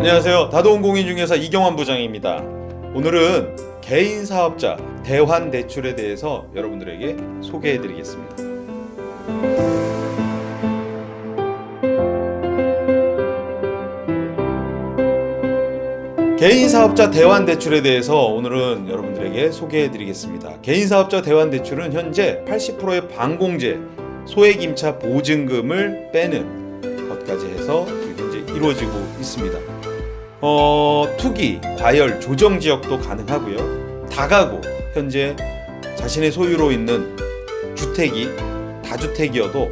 안녕하세요. 다도공인중개사 이경환 부장입니다. 오늘은 개인 사업자 대환 대출에 대해서 여러분들에게 소개해 드리겠습니다. 개인 사업자 대환 대출에 대해서 오늘은 여러분들에게 소개해 드리겠습니다. 개인 사업자 대환 대출은 현재 80%의 반공제 소액 임차 보증금을 빼는 것까지 해서 현재 이루어지고 있습니다. 어, 투기, 과열, 조정 지역도 가능하고요. 다가구 현재 자신의 소유로 있는 주택이 다주택이어도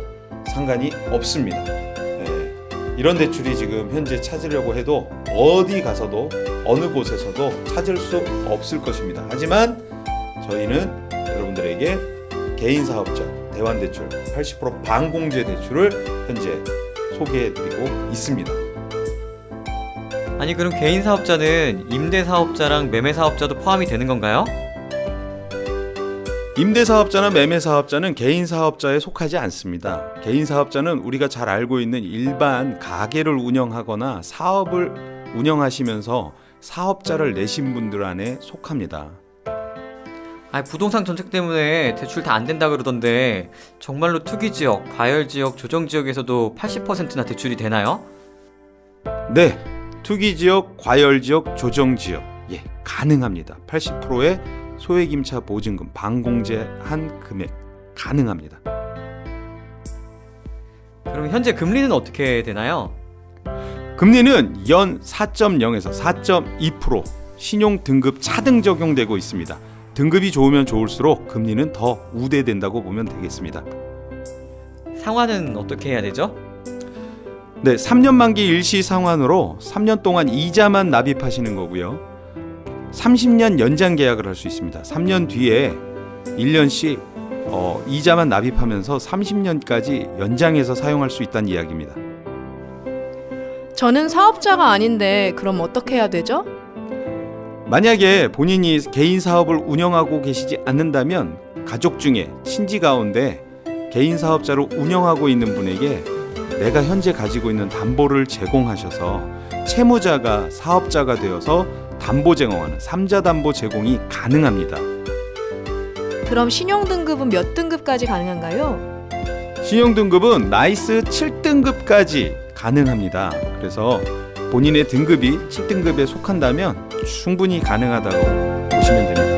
상관이 없습니다. 예, 이런 대출이 지금 현재 찾으려고 해도 어디 가서도 어느 곳에서도 찾을 수 없을 것입니다. 하지만 저희는 여러분들에게 개인 사업자 대환 대출 80% 반공제 대출을 현재 소개해드리고 있습니다. 아니 그럼 개인 사업자는 임대 사업자랑 매매 사업자도 포함이 되는 건가요? 임대 사업자나 매매 사업자는 개인 사업자에 속하지 않습니다. 개인 사업자는 우리가 잘 알고 있는 일반 가게를 운영하거나 사업을 운영하시면서 사업자를 내신 분들 안에 속합니다. 아니 부동산 정책 때문에 대출 다 안 된다 그러던데 정말로 투기 지역, 과열 지역, 조정 지역에서도 80%나 대출이 되나요? 네, 투기 지역, 과열 지역, 조정 지역, 예, 가능합니다. 80%의 소액 임차 보증금 반공제 한 금액 가능합니다. 그럼 현재 금리는 어떻게 되나요? 금리는 연 4.0에서 4.2% 신용 등급 차등 적용되고 있습니다. 등급이 좋으면 좋을수록 금리는 더 우대된다고 보면 되겠습니다. 상환은 어떻게 해야 되죠? 네, 3년 만기 일시 상환으로 3년 동안 이자만 납입하시는 거고요. 30년 연장 계약을 할 수 있습니다. 3년 뒤에 1년씩 어, 이자만 납입하면서 30년까지 연장해서 사용할 수 있다는 이야기입니다. 저는 사업자가 아닌데 그럼 어떻게 해야 되죠? 만약에 본인이 개인 사업을 운영하고 계시지 않는다면 가족 중에 친지 가운데 개인 사업자로 운영하고 있는 분에게 내가 현재 가지고 있는 담보를 제공하셔서 채무자가 사업자가 되어서 담보 제공하는 삼자 담보 제공이 가능합니다. 그럼 신용 등급은 몇 등급까지 가능한가요? 신용 등급은 나이스 7등급까지 가능합니다. 그래서 본인의 등급이 7등급에 속한다면 충분히 가능하다고 보시면 됩니다.